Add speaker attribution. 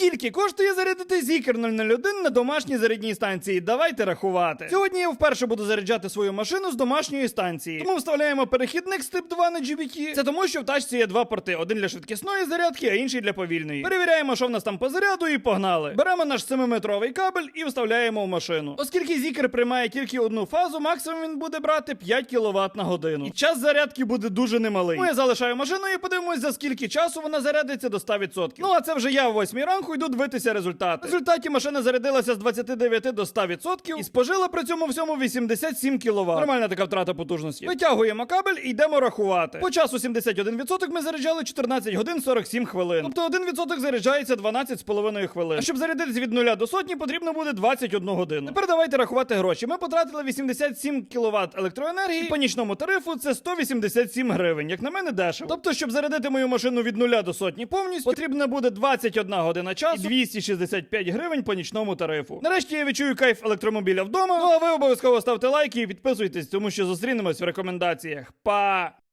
Speaker 1: Скільки коштує зарядити Зікер 001 на домашній зарядній станції? Давайте рахувати. Сьогодні я вперше буду заряджати свою машину з домашньої станції. Тому вставляємо перехідник з тип 2 на GBT. Це тому, що в тачці є два порти: один для швидкісної зарядки, а інший для повільної. Перевіряємо, що в нас там по заряду, і погнали. Беремо наш 7-метровий кабель і вставляємо в машину. Оскільки Зікер приймає тільки одну фазу, максимум він буде брати 5 кВт на годину. І час зарядки буде дуже немалий. Тому залишаю машину і подивимось, за скільки часу вона зарядиться до 100%. Ну а це вже я в 8 ранку йду дивитися результати. В результаті машина зарядилася з 29 до 100% і спожила при цьому всьому 87 кВт. Нормальна така втрата потужності. Витягуємо кабель і йдемо рахувати. По часу 71% ми заряджали 14 годин 47 хвилин. Тобто 1% заряджається 12,5 хвилин. А щоб зарядитись від 0 до сотні, потрібно буде 21 годину. Тепер давайте рахувати гроші. Ми потратили 87 кВт електроенергії. І По нічному тарифу це 187 гривень. Як на мене, дешево. Тобто, щоб зарядити мою машину від 0 до сотні повністю, потрібно буде 21 година часу і 265 гривень по нічному тарифу. Нарешті я відчую кайф електромобіля вдома. Ну а ви обов'язково ставте лайки і підписуйтесь, тому що зустрінемось в рекомендаціях. Па!